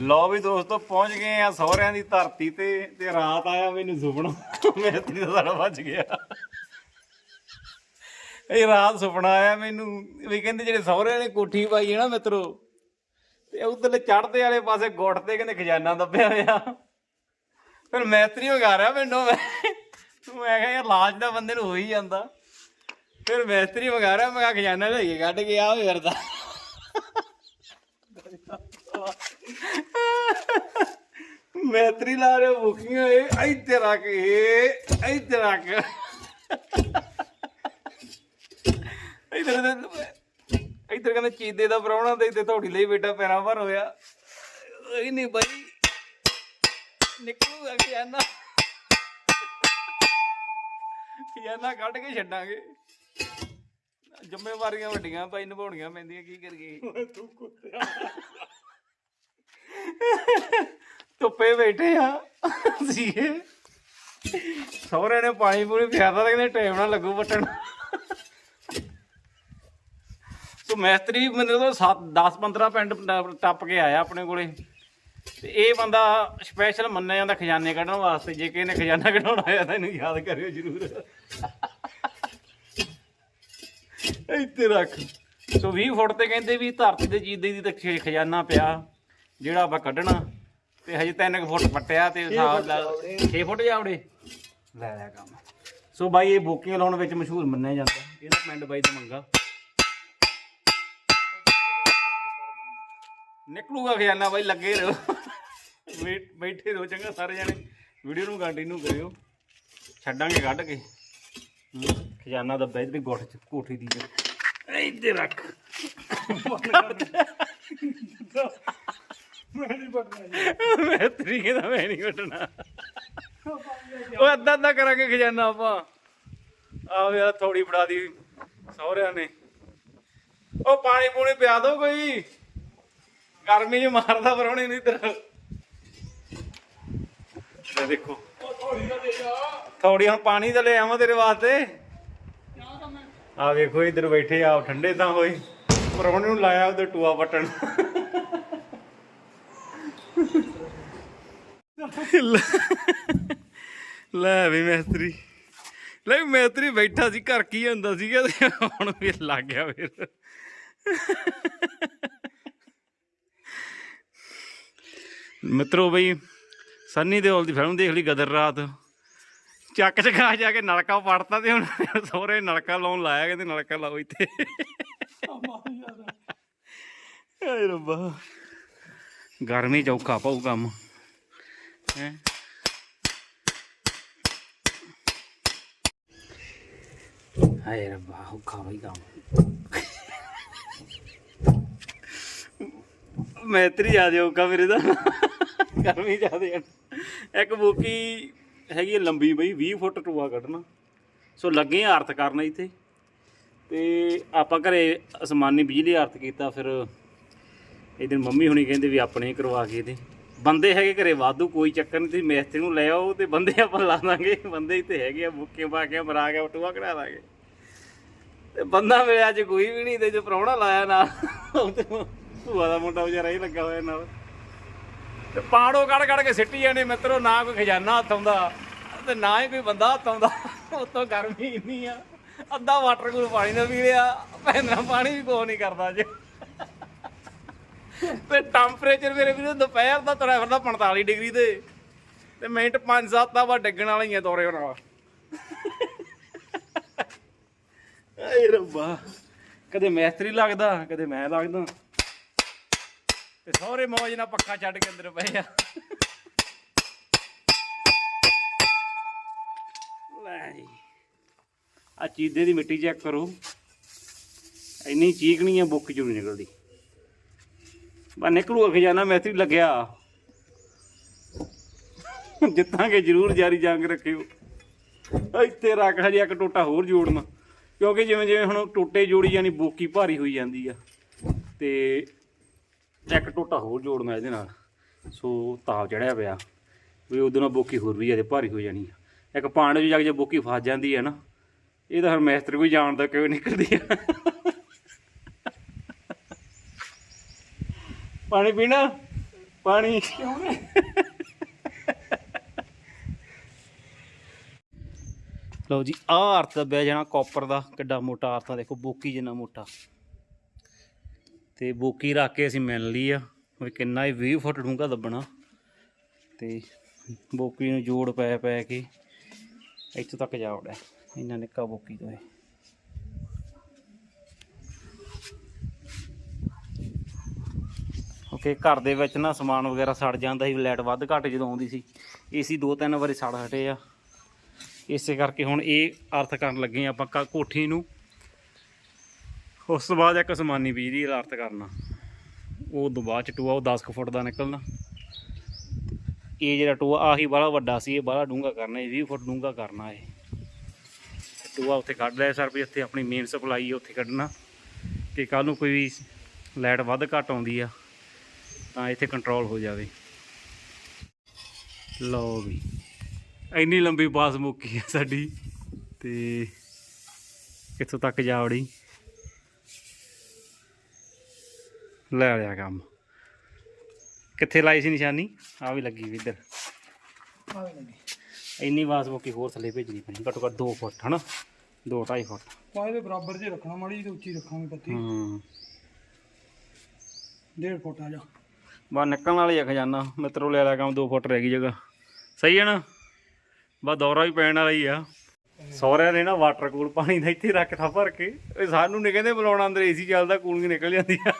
ਲੋ ਵੀ ਦੋਸਤੋ, ਪਹੁੰਚ ਗਏ ਆ ਸਹੁਰਿਆਂ ਦੀ ਧਰਤੀ ਤੇ ਤੇ ਰਾਤ ਆਇਆ ਮੈਨੂੰ ਸੁਪਨਾ, ਮੈਂ ਤੇਰੀ ਦਾ ਵੱਜ ਗਿਆ। ਇਹ ਰਾਤ ਸੁਪਨਾ ਆਇਆ ਮੈਨੂੰ, ਵੀ ਕਹਿੰਦੇ ਜਿਹੜੇ ਸਹੁਰਿਆਂ ਨੇ ਕੋਠੀ ਪਾਈ ਹੈ ਨਾ ਮਿੱਤਰੋ, ਤੇ ਉਧਰਲੇ ਚੜ੍ਹਦੇ ਵਾਲੇ ਪਾਸੇ ਗੁੱਟ ਤੇ ਕਹਿੰਦੇ ਖਜ਼ਾਨਾ ਦੱਬਿਆ ਹੋਇਆ। ਫਿਰ ਮੈਤਰੀ ਵਗਾ ਰਿਹਾ ਮੈਨੂੰ, ਮੈਂ ਮੈਂ ਕਿਹਾ ਯਾਰ ਲਾਜ ਦਾ ਬੰਦੇ ਨੂੰ ਹੋ ਹੀ ਜਾਂਦਾ। ਫਿਰ ਮੈਤਰੀ ਵਗਾ ਰਿਹਾ ਮੈਂ ਕਿਹਾ ਖਜ਼ਾਨਾ ਲੈ ਕੇ ਕੱਢ ਕੇ ਆ ਫਿਰਦਾ ਮੈਤਰੀ ਲਾ ਰਿਹਾ ਬੁਕੀਆਂ ਇਹ ਇੱਥੇ ਰੱਖ ਇਹ ਇੱਥੇ ਰੱਖ ਇਧਰ ਇਧਰ ਕਹਿੰਦੇ ਚੀਦੇ ਦਾ ਪ੍ਰਾਹੁਣਾ ਤੇ ਇੱਥੇ ਤੁਹਾਡੀ ਲਈ ਬੇਟਾ ਪੈਰਾਂ ਭਰ ਹੋਇਆ। ਇਹ ਨਹੀਂ ਬਾਈ, ਨਿਕਲੂਗਾ ਖਿਆਨਾ ਖਿਆਨਾ ਕੱਢ ਕੇ ਛੱਡਾਂਗੇ। ਜ਼ਿੰਮੇਵਾਰੀਆਂ ਵੱਡੀਆਂ, ਭਾਈ ਨਿਭਾਉਣੀਆਂ ਪੈਂਦੀਆਂ, ਕੀ ਕਰੀਏ। ਧੁੱਪੇ ਬੈਠੇ ਆ। ਸੀਏ ਸਹੁਰੇ ਨੇ ਪਾਣੀ ਪੂਰੀ ਪਿਆਦਾ ਤਾਂ ਕਹਿੰਦੇ ਟਾਈਮ ਨਾਲ ਲੱਗੂ ਬਟਣ ਸੋ ਮੈਸਤਰੀ ਮੈਨੂੰ ਤਾਂ 7 10 15 ਪਿੰਡ ਟੱਪ ਕੇ ਆਇਆ ਆਪਣੇ ਕੋਲੇ। ਤੇ ਇਹ ਬੰਦਾ ਸਪੈਸ਼ਲ ਮੰਨਿਆ ਜਾਂਦਾ ਖਜ਼ਾਨੇ ਕੱਢਣ ਵਾਸਤੇ, ਜੇ ਕਿਸੇ ਨੇ ਖਜ਼ਾਨਾ ਕਢਾਉਣਾ ਆਇਆ ਤਾਂ ਇਹਨੂੰ ਯਾਦ ਕਰਿਓ ਜਰੂਰ। ਇੱਥੇ ਰੱਖ। ਸੋ 20 ਫੁੱਟ ਤੇ ਕਹਿੰਦੇ ਵੀ ਧਰਤੀ ਦੇ ਜੀਦੇ ਦੀ ਤਾਂ ਖਜ਼ਾਨਾ ਪਿਆ। ਜਿਹੜਾ ਆਪਾਂ ਕੱਢਣਾ ਤੇ ਹਜੇ 3 ਫੁੱਟ ਪੱਟਿਆ ਤੇ ਹਿਸਾਬ ਲਾ 6 ਫੁੱਟ ਜਾਵੜੇ ਲੈ ਲੈ ਕੰਮ। ਸੋ ਬਾਈ ਇਹ ਬੋਕੀਆਂ ਲਾਉਣ ਵਿੱਚ ਮਸ਼ਹੂਰ ਮੰਨਿਆ ਜਾਂਦਾ। ਇਹਦਾ ਪਿੰਡ ਬਾਈ ਦਾ ਮੰਗਾ। ਨਿਕਲੂਗਾ ਖਜ਼ਾਨਾ ਬਾਈ ਲੱਗੇ ਰਹੋ। ਬੈਠੇ ਰਹੋ ਚੰਗਾ ਸਾਰੇ ਜਣੇ। ਵੀਡੀਓ ਨੂੰ ਕੰਟੀਨਿਊ ਕਰਿਓ। ਛੱਡਾਂਗੇ ਕੱਢ ਕੇ। ਖਜ਼ਾਨਾ ਦਾ ਬੈਠ ਦੀ ਗੁੱਠ ਚ ਕੋਠੀ ਦੀ ਇੱਥੇ ਰੱਖ। ਮੈਂ ਤਰੀਕੇ ਦਾ ਮੈਂ ਨਹੀਂ ਕੱਢਣਾ ਉਹ ਅੱਧਾ ਅੱਧਾ ਕਰਾਂਗੇ ਖਜ਼ਾਨਾ ਆਪਾਂ। ਆਹ ਯਾਰ ਥੋੜੀ ਫੜਾ ਦੀ ਸਹੁਰਿਆਂ ਨੇ। ਉਹ ਪਾਣੀ ਪੂਣੀ ਪਿਆ ਦੋ ਕੋਈ। ਗਰਮੀ ਚ ਮਾਰਦਾ ਪਰੋਣੇ ਨੂੰ ਇੱਧਰ। ਇਹ ਦੇਖੋ। ਥੋੜੀ ਹੁਣ ਪਾਣੀ ਤਾਂ ਲੈ ਆਵਾਂ ਤੇਰੇ ਵਾਸਤੇ। ਆ ਵੇਖੋ ਇੱਧਰ ਬੈਠੇ ਆ ਠੰਡੇ ਤਾਂ ਹੋਏ। ਪਰੋਣੇ ਨੂੰ ਲਾਇਆ ਉਹਦੇ ਟੂਆ ਪਟਣ ਲੈ ਵੀ ਮੈਸਤਰੀ। ਲੈ ਵੀ ਮੈਸਤਰੀ ਬੈਠਾ ਸੀ ਘਰ ਕੀ ਹੁੰਦਾ ਸੀਗਾ ਤੇ ਹੁਣ ਵੀ ਲੱਗ ਗਿਆ ਫਿਰ। ਮਿੱਤਰੋ ਬਈ ਸੰਨੀ ਦਿਓਲ ਦੀ ਫਿਲਮ ਦੇਖ ਲਈ ਗਦਰ ਰਾਤ। ਚੱਕ ਚਕਾ ਜਾ ਕੇ ਨਲਕਾ ਪੜਤਾ ਤੇ ਹੁਣ ਸਹੁਰੇ ਨਲਕਾ ਲਾਉਣ ਲਾਇਆ ਕਹਿੰਦੇ ਨਲਕਾ ਲਾਓ ਇੱਥੇ। ਹਾਏ ਰੱਬਾ। ਗਰਮੀ ਚ ਔਖਾ ਪਊ ਕੰਮ। ਹੈ। ਹਾਏ ਰੱਬਾ ਔਖਾ ਬਈ ਕੰਮ। ਮੈਤਰੀ ਆ ਜਾਓ ਕਾ ਮੇਰੇ ਦਾ। ਗਰਮੀ ਜ਼ਿਆਦੇ ਆ। ਇੱਕ ਬੋਕੀ ਹੈਗੀ ਲੰਬੀ ਬਈ 20 ਫੁੱਟ ਟੂਆ ਕੱਢਣਾ। ਸੋ ਲੱਗੇ ਆ ਅਰਥ ਕਰਨ ਇੱਥੇ। ਤੇ ਆਪਾਂ ਘਰੇ ਅਸਮਾਨੀ ਬਿਜਲੀ ਅਰਥ ਕੀਤਾ ਫਿਰ ਇਹਦੇ ਮੰਮੀ ਹੁਣੀ ਕਹਿੰਦੇ ਵੀ ਆਪਣੇ ਕਰਵਾ ਕੇ ਤੇ ਬੰਦੇ ਹੈਗੇ ਘਰੇ, ਵਾਧੂ ਕੋਈ ਚੱਕਰ ਨਹੀਂ, ਤੁਸੀਂ ਮਿਸਤਰੀ ਨੂੰ ਲੈ ਆਓ, ਤੇ ਬੰਦੇ ਆਪਾਂ ਲਾ ਦਾਂਗੇ। ਬੰਦੇ ਇੱਥੇ ਹੈਗੇ ਆ, ਬੁੱਕੇ ਪਾ ਕੇ ਮਰਾ ਕੇ ਟੂਆ ਕਢਾ ਦਾਂਗੇ। ਤੇ ਬੰਦਾ ਮਿਲਿਆ ਅੱਜ ਕੋਈ ਵੀ ਨਹੀਂ, ਤੇ ਜੋ ਪ੍ਰਾਹੁਣਾ ਲਾਇਆ ਨਾਲ, ਉਹ ਭੂਆ ਦਾ ਮੁੰਡਾ ਵਿਚਾਰਾ ਹੀ ਲੱਗਾ ਹੋਇਆ ਨਾਲ। ਤੇ ਪਾੜੋ ਕੱਢ ਕੱਢ ਕੇ ਸਿੱਟੀ ਜਾਣੇ ਮਿੱਤਰੋ, ਨਾ ਕੋਈ ਖਜ਼ਾਨਾ ਹੱਥ ਆਉਂਦਾ, ਤੇ ਨਾ ਹੀ ਕੋਈ ਬੰਦਾ ਹੱਥ ਆਉਂਦਾ। ਉਤੋਂ ਗਰਮੀ ਇੰਨੀ ਆ, ਅੱਧਾ ਵਾਟਰ ਕੂਲ ਪਾਣੀ ਦਾ ਪੀ ਲਿਆ ਪੈਂਦਾ ਪਾਣੀ ਵੀ ਕੋਈ ਨਹੀਂ ਕਰਦਾ ਅੱਜ। ਤੇ ਟੈਂਪਰੇਚਰ ਮੇਰੇ ਵੀਰੋ ਦੁਪਹਿਰ ਦਾ ਤੁਰਿਆ ਫਿਰਦਾ 45 ਡਿਗਰੀ ਤੇ। ਤੇ ਮਿੰਟ 5-7 ਦਾ ਵਾ ਡਿੱਗਣ ਵਾਲੀਆਂ ਤੋਰੇ ਨਾਲ ਏ ਰੱਬਾ। ਕਦੇ ਮੈਸਤਰੀ ਲੱਗਦਾ ਕਦੇ ਮੈਂ ਲੱਗਦਾ। ਤੇ ਸਹੁਰੇ ਮੌਜ ਨਾਲ ਪੱਖਾ ਛੱਡ ਕੇ ਅੰਦਰ ਪਏ ਆ। ਲੈ ਜੀ। ਆ ਚੀਦੇ ਦੀ ਮਿੱਟੀ ਚੈੱਕ ਕਰੋ। ਇੰਨੀ ਚੀਕਣੀ ਆ ਬੁੱਕ ਚੋਂ ਨਿਕਲਦੀ। ਬਾ ਨਿਕਲੂਗਾ ਖਜ਼ਾਨਾ ਮੈਸਤਰੀ ਲੱਗਿਆ। ਜਿੱਤਾਂਗੇ ਜ਼ਰੂਰ ਜਾਰੀ ਜੰਗ ਰੱਖਿਓ। ਇੱਥੇ ਰੱਖ ਹਜੇ ਇੱਕ ਟੋਟਾ ਹੋਰ ਜੋੜਨਾ ਕਿਉਂਕਿ ਜਿਵੇਂ ਜਿਵੇਂ ਹੁਣ ਟੋਟੇ ਜੋੜੀ ਜਾਨੀ ਬੋਕੀ ਭਾਰੀ ਹੋਈ ਜਾਂਦੀ ਆ। ਤੇ ਇੱਕ ਟੋਟਾ ਹੋਰ ਜੋੜਨਾ ਇਹਦੇ ਨਾਲ। ਸੋ ਤਾਪ ਚੜਿਆ ਪਿਆ। ਵੀ ਉਹਦੇ ਨਾਲ ਬੋਕੀ ਹੋਰ ਵੀ ਜ਼ਿਆਦਾ ਭਾਰੀ ਹੋ ਜਾਣੀ ਆ। ਇੱਕ ਪਾਣੀ 'ਚ ਜਾ ਕੇ ਜੇ ਬੋਕੀ ਫਸ ਜਾਂਦੀ ਹੈ ਨਾ, ਇਹ ਤਾਂ ਹਰ ਮੈਸਤਰੀ ਕੋਈ ਜਾਣਦਾ ਕਿਵੇਂ ਨਿਕਲਦੀ ਆ। ਪਾਣੀ ਪੀਣਾ? ਪਾਣੀ। ਲਓ ਜੀ, ਆਹ ਅਰਥ ਦੱਬਿਆ ਜਾਣਾ ਕਾਪਰ ਦਾ, ਕਿੱਡਾ ਮੋਟਾ ਅਰਥ ਦੇਖੋ ਬੋਕੀ ਜਿੰਨਾ ਮੋਟਾ। ਤੇ ਬੋਕੀ ਰੱਖ ਕੇ ਅਸੀਂ ਮਿਲ ਲਈ ਆ, ਵੀ ਕਿੰਨਾ ਹੀ 20 ਫੁੱਟ ਡੂੰਘਾ ਦੱਬਣਾ। ਤੇ ਬੋਕੀ ਨੂੰ ਜੋੜ ਪੈ ਪੈ ਕੇ ਇੱਥੋਂ ਤੱਕ ਜਾ ਵੜਿਆ, ਇੰਨਾ ਨਿੱਕਾ ਬੋਕੀ ਤੋਂ ਇਹ। ਕਿ ਘਰ ਦੇ ਵਿੱਚ ਨਾ ਸਮਾਨ ਵਗੈਰਾ ਸੜ ਜਾਂਦਾ ਸੀ, ਲਾਈਟ ਵੱਧ ਘੱਟ ਜਦੋਂ ਆਉਂਦੀ ਸੀ। ਏਸੀ ਦੋ ਤਿੰਨ ਵਾਰੀ ਸੜ ਹਟੇ ਆ। ਇਸੇ ਕਰਕੇ ਹੁਣ ਇਹ ਅਰਥ ਕਰਨ ਲੱਗੇ ਆ ਆਪਾਂ ਕ- ਕੋਠੀ ਨੂੰ। ਉਸ ਤੋਂ ਬਾਅਦ ਇੱਕ ਸਮਾਨੀ ਬਿਜਲੀ ਦਾ ਅਰਥ ਕਰਨਾ। ਉਹ ਤੋਂ ਬਾਅਦ ਚ ਟੂਆ, ਉਹ 10 ਕੁ ਫੁੱਟ ਦਾ ਨਿਕਲਣਾ। ਇਹ ਜਿਹੜਾ ਟੂਆ, ਆਹੀ ਬੜਾ ਵੱਡਾ ਸੀ, ਇਹ ਬੜਾ ਡੂੰਘਾ ਕਰਨਾ, ਇਹ 20 ਫੁੱਟ ਡੂੰਘਾ ਕਰਨਾ ਇਹ। ਟੂਆ ਉੱਥੇ ਕੱਢ ਲਿਆ ਸਰ ਵੀ ਇੱਥੇ ਆਪਣੀ ਮੇਨ ਸਪਲਾਈ ਉੱਥੇ ਕੱਢਣਾ। ਕਿ ਕੱਲ ਨੂੰ ਕੋਈ ਵੀ ਲਾਈਟ ਵੱਧ ਘੱਟ ਆਉਂਦੀ ਆ। ਤਾਂ ਇੱਥੇ ਕੰਟਰੋਲ ਹੋ ਜਾਵੇ। ਲਓ ਵੀ। ਇੰਨੀ ਲੰਬੀ ਬਾਸ ਮੁੱਕੀ ਹੈ ਸਾਡੀ ਤੇ ਕਿੱਥੋਂ ਤੱਕ ਜਾ ਵੜੀ ਲੈ ਲਿਆ ਕੰਮ। ਕਿੱਥੇ ਲਾਈ ਸੀ ਨਿਸ਼ਾਨੀ? ਆ ਵੀ ਲੱਗੀ ਵੀ ਇੱਧਰ। ਇੰਨੀ ਬਾਸ ਮੁੱਕੀ ਹੋਰ ਥੱਲੇ ਭੇਜਣੀ ਪੈਣੀ। ਘੱਟੋ ਘੱਟ 2 ਫੁੱਟ ਹਨਾ? 2 2.5 ਫੁੱਟ। ਪਾਏ ਦੇ ਬਰਾਬਰ ਜੇ ਰੱਖਣਾ ਮਾੜੀ ਤੇ ਉੱਚੀ ਰੱਖਾਂਗੇ ਪੱਤੀ ਹੂੰ। 1.5 ਫੁੱਟ ਆ ਜਾ। ਬਾ ਨਿਕਲਣ ਵਾਲੀ ਆ ਖਜ਼ਾਨਾ। ਮਿੱਤਰੋ ਲੈ ਲਿਆ ਕੰਮ 2 ਫੁੱਟ ਰਹਿ ਗਈ ਜਗ੍ਹਾ। ਸਹੀ ਹੈ ਨਾ? ਬਾ ਦੌਰਾ ਵੀ ਪੈਣ ਵਾਲਾ ਹੀ ਆ। ਸਹੁਰਿਆਂ ਨੇ ਨਾ ਵਾਟਰ ਕੂਲ ਪਾਣੀ ਦਾ ਇੱਥੇ ਰੱਖਤਾ ਭਰ ਕੇ। ਇਹ ਸਾਨੂੰ ਨਹੀਂ ਕਹਿੰਦੇ ਬੁਲਾਉਣਾ, ਅੰਦਰ ਏਸੀ ਚੱਲਦਾ ਕੂਲਿੰਗ ਨਿਕਲ ਜਾਂਦੀ ਆ।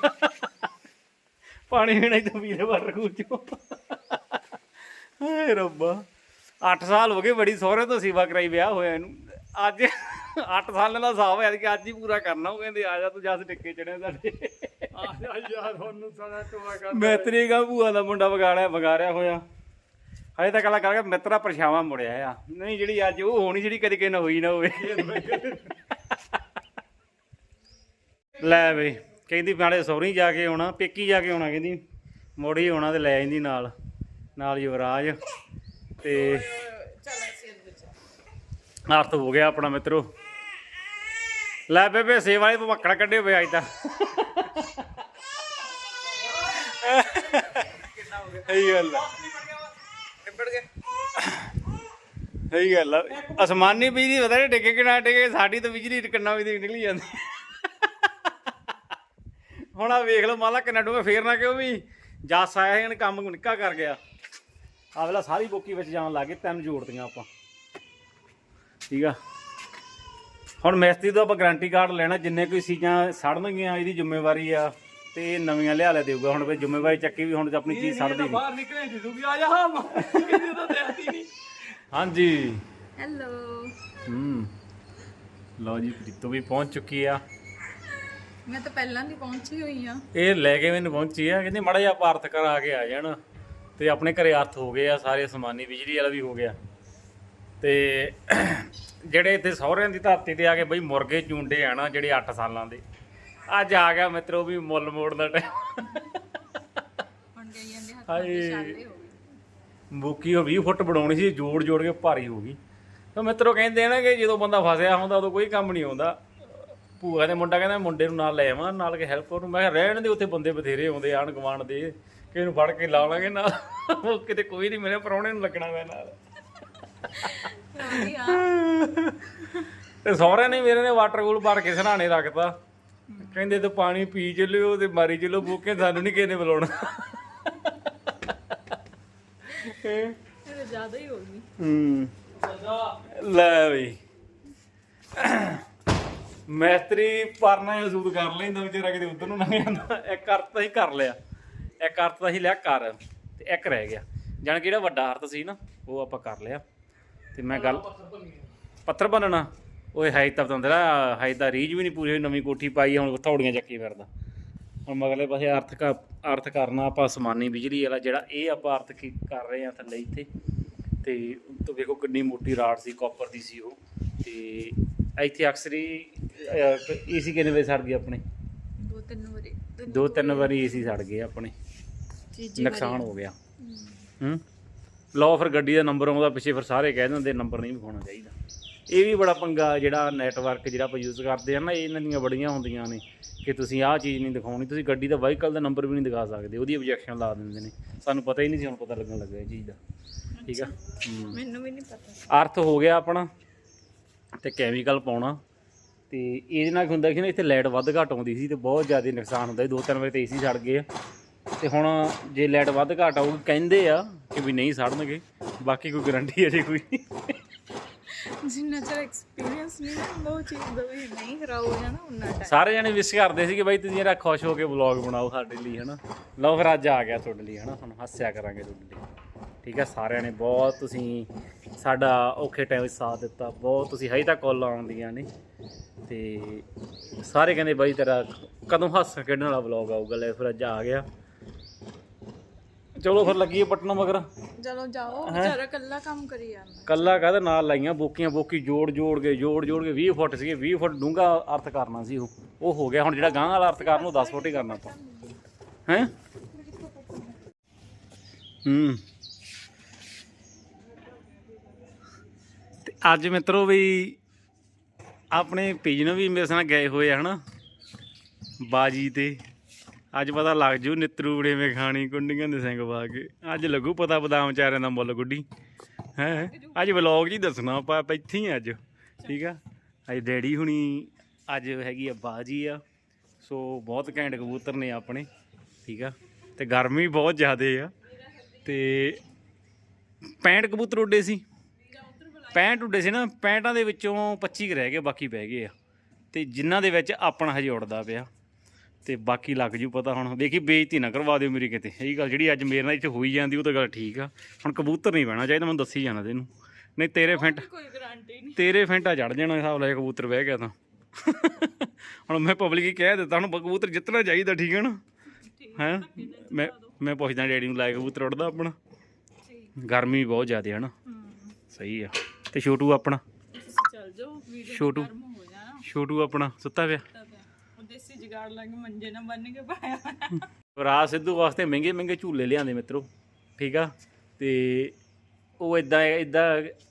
ਪਾਣੀ ਪੀਣਾ ਹੀ ਤਾਂ ਪੀਲੇ ਵਾਟਰ ਕੂਲ ਚੋਂ। ਹਾਏ ਰੱਬਾ। 8 ਸਾਲ ਹੋ ਗਏ ਬੜੀ ਸਹੁਰੇ ਤੋਂ ਸੇਵਾ ਕਰਾਈ ਵਿਆਹ ਹੋਇਆ ਇਹਨੂੰ। ਅੱਜ 8 ਸਾਲਾਂ ਦਾ ਹਿਸਾਬ ਹੋਇਆ ਕਿ ਅੱਜ ਹੀ ਪੂਰਾ ਕਰਨਾ। ਉਹ ਕਹਿੰਦੇ, ਆ ਜਾ ਤੂੰ ਜੱਸ ਟਿੱਕੇ ਚੜਿਆ ਸਾਡੇ। ਯਾਰ ਤੁਹਾਨੂੰ ਸਾਰਾ ਟੋਆ ਕਰ ਮੈਤਰੀ ਦਾ ਭੂਆ ਦਾ ਮੁੰਡਾ ਵਿਗਾੜਿਆ ਵਿਗਾੜਿਆ ਹੋਇਆ। ਹਜੇ ਤਾਂ ਗੱਲਾਂ ਕਰਕੇ ਮਿੱਤਰਾ ਪਰਛਾਵਾਂ ਮੁੜਿਆ ਆ। ਨਹੀਂ, ਜਿਹੜੀ ਅੱਜ ਉਹ ਹੋਣੀ, ਜਿਹੜੀ ਕਦੇ ਕਿਸੇ ਹੋਈ ਨਾ ਹੋਵੇ। ਲੈ ਬਈ, ਕਹਿੰਦੀ ਨਾਲੇ ਸਹੁਰੀ ਜਾ ਕੇ ਆਉਣਾ, ਪੇਕੀ ਜਾ ਕੇ ਆਉਣਾ, ਕਹਿੰਦੀ। ਮੋੜੀ ਆਉਣਾ ਤੇ ਲੈ ਜਾਂਦੀ ਨਾਲ ਨਾਲ ਯੁਵਰਾਜ। ਤੇ ਅਰਥ ਹੋ ਗਿਆ ਆਪਣਾ ਮਿੱਤਰੋ। ਲੈ ਬੇਬੇ, ਸੇਵਾ ਵਾਲੇ ਭਮੱਕੜ ਕੱਢੇ ਹੋਏ ਅੱਜ ਤਾਂ। ਸਹੀ ਗੱਲ ਆ। ਸਹੀ ਗੱਲ ਆ। ਅਸਮਾਨੀ ਬਿਜਲੀ ਪਤਾ ਨਹੀਂ ਟਿਕੇ ਕਿ ਨਾ ਟਿਕੇ ਸਾਡੀ ਤਾਂ ਬਿਜਲੀ ਕਿੰਨਾ ਵੀ ਨਿਕਲੀ ਜਾਂਦੀ। ਹੁਣ ਆ ਵੇਖ ਲਓ ਮਾਲਾ ਕਿੰਨਾ ਡੂੰਘਾ, ਫੇਰ ਨਾ ਕਿਉਂ ਵੀ ਜੱਸ ਆਇਆ ਇਹਨੇ ਕੰਮ ਨਿੱਕਾ ਕਰ ਗਿਆ। ਆ ਸਾਰੀ ਬੋਕੀ ਵਿੱਚ ਜਾਣ ਲੱਗੇ ਤਿੰਨ ਜੋੜਦੀਆਂ ਆਪਾਂ। ਠੀਕ ਆ। ਹੁਣ ਮਿਸਤਰੀ ਤੋਂ ਆਪਾਂ ਗਾਰੰਟੀ ਕਾਰਡ ਲੈਣਾ, ਜਿੰਨੇ ਕੋਈ ਚੀਜ਼ਾਂ ਸੜਨਗੀਆਂ, ਇਹਦੀ ਜ਼ਿੰਮੇਵਾਰੀ ਆ। ਤੇ ਨਵੀਆਂ ਲਿਆ ਲੈ ਦੇਊਗਾ। ਹੁਣ ਵੀ ਜ਼ਿੰਮੇਵਾਰੀ ਚੱਕੀ ਵੀ ਹੁਣ ਆਪਣੀ ਚੀਜ਼ ਸੜਦੀ ਨਹੀਂ ਬਾਹਰ ਨਿਕਲੇ ਦਿਸੂਗੀ ਆ ਜਾ ਹਾਂ ਕਿਤੇ ਤਾਂ ਦੇਖਦੀ ਨਹੀਂ ਹਾਂਜੀ। ਹੈਲੋ ਹੂੰ। ਲਓ ਜੀ ਪ੍ਰੀਤੋ ਵੀ ਪਹੁੰਚ ਚੁੱਕੀ ਆ। ਮੈਂ ਤਾਂ ਪਹਿਲਾਂ ਦੀ ਪਹੁੰਚੀ ਹੋਈ ਆ। ਇਹ ਲੈ ਕੇ ਮੈਨੂੰ ਪਹੁੰਚੀ ਆ ਕਹਿੰਦੀ ਮੜਾ ਜਿਹਾ ਆਪਾਂ ਅਰਥ ਕਰਾ ਕੇ ਆ ਜਾਣ। ਤੇ ਆਪਣੇ ਘਰੇ ਅਰਥ ਹੋ ਗਏ ਆ ਸਾਰੇ ਸਮਾਨੀ ਬਿਜਲੀ ਵਾਲਾ ਵੀ ਹੋ ਗਿਆ। ਤੇ ਜਿਹੜੇ ਇੱਥੇ ਸਹੁਰਿਆਂ ਦੀ ਧਰਤੀ ਤੇ ਆ ਕੇ ਬਈ ਮੁਰਗੇ ਚੁੰਡੇ ਆ ਨਾ ਜਿਹੜੇ 8 ਸਾਲਾਂ ਦੇ। ਅੱਜ ਆ ਗਿਆ ਮਿੱਤਰੋ ਵੀ ਮੁੱਲ ਮੋੜ ਦਾ ਟਾਈਮ ਹੁਣ ਗਈ ਜਾਂਦੇ ਹੱਥਾਂ ਹਾਏ। ਦੇ ਛਾਲੇ ਹੋ ਬੂਕੀ ਉਹ 20 ਫੁੱਟ ਬਣਾਉਣੀ ਸੀ ਜੋੜ ਜੋੜ ਕੇ ਭਾਰੀ ਹੋ ਗਈ। ਤਾਂ ਮਿੱਤਰੋ ਕਹਿੰਦੇ ਨਾ ਕਿ ਜਦੋਂ ਬੰਦਾ ਫਸਿਆ ਹੁੰਦਾ ਉਦੋਂ ਕੋਈ ਕੰਮ ਨਹੀਂ ਆਉਂਦਾ ਭੂਆ ਦੇ ਮੁੰਡਾ ਕਹਿੰਦਾ ਮੁੰਡੇ ਨੂੰ ਨਾਲ ਲੈ ਆਵਾਂ ਨਾਲ ਕੇ ਹੈਲਪਰ ਨੂੰ ਮੈਂ ਕਿਹਾ ਰਹਿਣ ਦੇ ਉੱਥੇ ਬੰਦੇ ਬਥੇਰੇ ਆਉਂਦੇ ਆਣ ਗਵਾਂਡ ਦੇ। ਕਿਸੇ ਨੂੰ ਫੜ ਕੇ ਲਾ ਲਾਂਗੇ ਨਾਲ। ਉਹ ਕਿਤੇ ਕੋਈ ਨਹੀਂ ਮਿਲਿਆ ਪਰੌਣੇ ਨੂੰ ਲੱਗਣਾ ਮੈਂ ਨਾਲ। ਤੇ ਸਹੁਰਿਆਂ ਨੇ ਮੇਰੇ ਨੇ ਵਾਟਰ ਕੂਲ ਭਰ ਕੇ ਸਰਾਣੇ ਰੱਖਤਾ। ਕਹਿੰਦੇ ਤੂੰ ਪਾਣੀ ਪੀ ਚੱਲਿਓ ਤੇ ਮਾਰੀ ਚੱਲੋ ਬੂਕੇ ਸਾਨੂੰ ਨਹੀਂ ਕਿਸੇ ਨੇ ਬੁਲਾਉਣਾ। ਇਹ ਤਾਂ ਜ਼ਿਆਦਾ ਹੀ ਹੋ ਗਈ। ਹੂੰ। ਲੈ ਬਈ ਮੈਸਤਰੀ ਪਰਨਾ ਹੀ ਕਰ ਲੈਂਦਾ ਵਿਚਾਰਾ ਕਿਤੇ ਉਧਰ ਨੂੰ ਲੰਘ ਜਾਂਦਾ। ਇੱਕ ਅਰਥ ਤਾਂ ਹੀ ਕਰ ਲਿਆ। ਇੱਕ ਅਰਥ ਤਾਂ ਹੀ ਲਿਆ ਕਰ ਤੇ ਇੱਕ ਰਹਿ ਗਿਆ। ਜਾਣ ਕਿ ਜਿਹੜਾ ਵੱਡਾ ਅਰਥ ਸੀ ਨਾ ਉਹ ਆਪਾਂ ਕਰ ਲਿਆ। ਤੇ ਮੈਂ ਗੱਲ ਪੱਥਰ ਬੰਨਣਾ ਓਏ ਹੈ ਤਾਂ ਤੰਦਰਾ ਹੈ ਤਾਂ ਰੀਜ ਵੀ ਨਹੀਂ ਪੂਰੀ ਹੋਈ ਨਵੀਂ ਕੋਠੀ ਪਾਈ ਹੁਣ ਥੌੜੀਆਂ ਚੱਕੀ ਫਿਰਦਾ। ਹੁਣ ਮਗਲੇ ਪਾਸੇ ਅਰਥ ਕ ਅਰਥ ਕਰਨਾ ਆਪਾਂ ਸਮਾਨੀ ਬਿਜਲੀ ਵਾਲਾ ਜਿਹੜਾ ਇਹ ਆਪਾਂ ਅਰਥ ਕੀ ਕਰ ਰਹੇ ਆ ਥੱਲੇ ਇੱਥੇ। ਤੇ ਤੋਂ ਵੇਖੋ ਕਿੰਨੀ ਮੋਟੀ ਰਾਡ ਸੀ ਕਾਪਰ ਦੀ ਸੀ ਉਹ। ਤੇ ਇੱਥੇ ਅਕਸਰ ਹੀ ਏਸੀ ਕਿੰਨੇ ਵਜੇ ਸੜ ਗਏ ਆਪਣੇ? ਦੋ ਤਿੰਨ ਵਾਰੀ ਦੋ ਤਿੰਨ ਵਾਰੀ ਏਸੀ ਸੜ ਗਏ ਆਪਣੇ। ਨੁਕਸਾਨ ਹੋ ਗਿਆ। ਹੂੰ? ਲਓ ਫਿਰ ਗੱਡੀ ਦਾ ਨੰਬਰ ਆਉਂਦਾ ਪਿੱਛੇ ਫਿਰ ਸਾਰੇ ਕਹਿ ਦਿੰਦੇ ਨੰਬਰ ਨਹੀਂ ਵਿਖਾਉਣਾ ਚਾਹੀਦਾ। ਇਹ ਵੀ ਬੜਾ ਪੰਗਾ ਜਿਹੜਾ ਨੈਟਵਰਕ ਜਿਹੜਾ ਆਪਾਂ ਯੂਜ਼ ਕਰਦੇ ਆ ਨਾ ਇਹ ਇਹਨਾਂ ਦੀਆਂ ਬੜੀਆਂ ਹੁੰਦੀਆਂ ਨੇ ਕਿ ਤੁਸੀਂ ਆਹ ਚੀਜ਼ ਨਹੀਂ ਦਿਖਾਉਣੀ ਤੁਸੀਂ ਗੱਡੀ ਦਾ ਵਾਹੀਕਲ ਦਾ ਨੰਬਰ ਵੀ ਨਹੀਂ ਦਿਖਾ ਸਕਦੇ ਉਹਦੀ ਆਬਜੈਕਸ਼ਨ ਲਾ ਦਿੰਦੇ ਨੇ। ਸਾਨੂੰ ਪਤਾ ਹੀ ਨਹੀਂ ਸੀ ਹੁਣ ਪਤਾ ਲੱਗਣ ਲੱਗਾ ਇਹ ਚੀਜ਼ ਦਾ। ਠੀਕ ਆ? ਹੂੰ। ਮੈਨੂੰ ਵੀ ਨਹੀਂ ਪਤਾ। ਅਰਥ ਹੋ ਗਿਆ ਆਪਣਾ ਤੇ ਕੈਮੀਕਲ ਪਾਉਣਾ। ਤੇ ਇਹਦੇ ਨਾਲ ਕੀ ਹੁੰਦਾ ਕਿ ਨਾ ਇੱਥੇ ਲਾਈਟ ਵੱਧ ਘੱਟ ਆਉਂਦੀ ਸੀ ਤੇ ਬਹੁਤ ਜ਼ਿਆਦਾ ਨੁਕਸਾਨ ਹੁੰਦਾ ਸੀ। ਦੋ ਤਿੰਨ ਵਾਰ ਤੇ ਏਸੀ ਸੜ ਗਏ ਤੇ ਹੁਣ ਜੇ ਲਾਈਟ ਵੱਧ ਘੱਟ ਆਊਗੀ ਕਹਿੰਦੇ ਆ ਕਿ ਵੀ ਨਹੀਂ ਸੜਨਗੇ ਬਾਕੀ ਕੋਈ ਗਾਰੰਟੀ ਅਜੇ ਕੋਈ। ਜਿੰਨਾ ਚਿਰ ਐਕਸਪੀਰੀਅੰਸ ਨਹੀਂ ਹੁੰਦਾ ਉਹ ਚੀਜ਼ ਦਾ ਵੀ ਨਹੀਂ ਖਰਾਬ ਹੋ ਜਾਣਾ ਉਹਨਾਂ ਟਾਈਮ ਸਾਰੇ ਜਣੇ ਵਿਸ਼ ਕਰਦੇ ਸੀ ਕਿ ਬਾਈ ਤੁਸੀਂ ਜਿਹੜਾ ਖੁਸ਼ ਹੋ ਕੇ ਵਲੌਗ ਬਣਾਓ ਸਾਡੇ ਲਈ, ਹਨਾ? ਲਓ ਫਿਰ ਅੱਜ ਆ ਗਿਆ ਤੁਹਾਡੇ ਲਈ, ਹਨਾ? ਤੁਹਾਨੂੰ ਹੱਸਿਆ ਕਰਾਂਗੇ ਤੁਹਾਡੇ ਲਈ। ਠੀਕ ਹੈ, ਸਾਰਿਆਂ ਨੇ ਬਹੁਤ ਤੁਸੀਂ ਸਾਡਾ ਔਖੇ ਟਾਈਮ ਵਿੱਚ ਸਾਥ ਦਿੱਤਾ, ਬਹੁਤ ਤੁਸੀਂ ਹਜੇ ਤੱਕ ਕਾਲਾਂ ਆਉਂਦੀਆਂ ਨੇ। ਤੇ ਸਾਰੇ ਕਹਿੰਦੇ ਬਾਈ ਤੇਰਾ ਕਦੋਂ ਹੱਸ ਖੇਡਣ ਵਾਲਾ ਵਲੌਗ ਆਊਗਾ? ਲੈ ਫਿਰ ਅੱਜ ਆ ਗਿਆ। ਚਲੋ ਫਿਰ ਲੱਗੀਏ ਪਟਨਾ ਮਗਰ। ਚਲੋ ਜਾਓ ਵਿਚਾਰਾ ਕੱਲਾ ਕੰਮ ਕਰੀ ਜਾਂਦਾ। ਕੱਲਾ ਕਾਹਦੇ ਨਾਲ ਲਾਈਆਂ ਬੋਕੀਆਂ ਬੋਕੀ ਜੋੜ ਜੋੜ ਕੇ ਜੋੜ ਜੋੜ ਕੇ 20 ਫੁੱਟ ਸੀਗੇ 20 ਫੁੱਟ ਡੂੰਘਾ ਅਰਥ ਕਰਨਾ ਸੀ ਉਹ। ਉਹ ਹੋ ਗਿਆ ਹੁਣ ਜਿਹੜਾ ਗਾਂ ਵਾਲਾ ਅਰਥ ਕਰਨ ਉਹ 10 ਫੁੱਟ ਹੀ ਕਰਨਾ ਆਪਾਂ। ਹੈ? ਹੂੰ। ਤੇ ਅੱਜ ਮਿੱਤਰੋ ਵੀ ਆਪਣੇ ਪੇਜ ਨੂੰ ਵੀ ਮੇਰੇ ਨਾਲ ਗਏ ਹੋਏ ਆ ਹਨਾ? ਬਾਜੀ ਤੇ। ਅੱਜ ਪਤਾ ਲੱਗ ਜੂ ਨਿੱਤਰੂ ਬੜੇਵੇਂ ਖਾਣੀ, ਕੁੰਡੀਆਂ ਦੇ ਸਿੰਘ ਪਾ ਕੇ। ਅੱਜ ਲੱਗੂ ਪਤਾ ਬਦਾਮ ਚਾਰਿਆਂ ਦਾ ਮੁੱਲ ਗੁੱਡੀ। ਹੈ ਅੱਜ ਵਲੌਗ ਜੀ ਦੱਸਣਾ, ਆਪਾਂ ਆਪਾਂ ਇੱਥੇ ਹੀ ਅੱਜ, ਠੀਕ ਆ? ਅੱਜ ਡੈਡੀ ਹੁਣੀ, ਅੱਜ ਹੈਗੀ ਆ ਬਾਜੀ ਆ। ਸੋ ਬਹੁਤ ਘੈਂਟ ਕਬੂਤਰ ਨੇ ਆਪਣੇ, ਠੀਕ ਆ? ਤੇ ਗਰਮੀ ਬਹੁਤ ਜ਼ਿਆਦੇ ਆ। ਤੇ 65 ਕਬੂਤਰ ਉੱਡੇ ਸੀ। 65 ਉੱਡੇ ਸੀ ਨਾ 65ਾਂ ਦੇ ਵਿੱਚੋਂ 25 ਕੁ ਰਹਿ ਗਏ, ਬਾਕੀ ਬਹਿ ਗਏ ਆ। ਤੇ ਜਿਨ੍ਹਾਂ ਦੇ ਵਿੱਚ ਆਪਣਾ ਹਜੇ ਉੱਡਦਾ ਪਿਆ। ਤੇ ਬਾਕੀ ਲੱਗ ਜੂ ਪਤਾ ਹੁਣ। ਵੇਖੀ ਬੇਇੱਜ਼ਤੀ ਨਾ ਕਰਵਾ ਦਿਓ ਮੇਰੀ ਕਿਤੇ। ਇਹੀ ਗੱਲ ਜਿਹੜੀ ਅੱਜ ਮੇਰੇ ਨਾਲ ਇੱਥੇ ਹੋਈ ਜਾਂਦੀ ਉਹ ਤਾਂ ਗੱਲ ਠੀਕ ਆ। ਹੁਣ ਕਬੂਤਰ ਨਹੀਂ ਬਹਿਣਾ ਚਾਹੀਦਾ ਮੈਨੂੰ ਦੱਸੀ ਜਾਣਾ ਤੈਨੂੰ ਨਹੀਂ ਤੇਰੇ ਫੈਂਟ ਕੋਈ ਗਾਰੰਟੀ ਨਹੀਂ। ਤੇਰੇ ਫੈਂਟਾ ਚੜ ਜਾਣਾ ਹਿਸਾਬ ਲੈ ਕਬੂਤਰ ਬਹਿ ਗਿਆ ਤਾਂ। ਹੁਣ ਮੈਂ ਪਬਲਿਕ ਹੀ ਕਹਿ ਦਿੱਤਾ ਹੁਣ ਕਬੂਤਰ ਜਿੱਤਣਾ ਚਾਹੀਦਾ ਠੀਕ ਹੈ ਨਾ? ਹੈ? ਮੈਂ ਮੈਂ ਪੁੱਛਦਾ ਡੈਡੀ ਨੂੰ ਲਾਇਆ ਕਬੂਤਰ ਉੱਡਦਾ ਆਪਣਾ? ਗਰਮੀ ਬਹੁਤ ਜ਼ਿਆਦਾ ਹੈ ਨਾ। ਸਹੀ ਆ। ਤੇ ਛੋਟੂ ਆਪਣਾ? ਤੁਸੀਂ ਚੱਲ ਜਾਓ ਵੀਡੀਓ ਛੋਟੂ। ਛੋਟੂ ਆਪਣਾ ਸੁੱਤਾ ਪਿਆ? ਦੇਸੀ ਜਗਾੜ ਲਾ ਕੇ ਮੰਜੇ ਨਾਲ ਬੰਨ ਕੇ ਪਾਇਆ ਰਾਜ ਸਿੱਧੂ ਵਾਸਤੇ ਮਹਿੰਗੇ ਮਹਿੰਗੇ ਝੂਲੇ ਲਿਆਂਦੇ ਮਿੱਤਰੋ ਠੀਕ ਆ? ਤੇ ਉਹ ਇਦਾਂ ਇਦਾਂ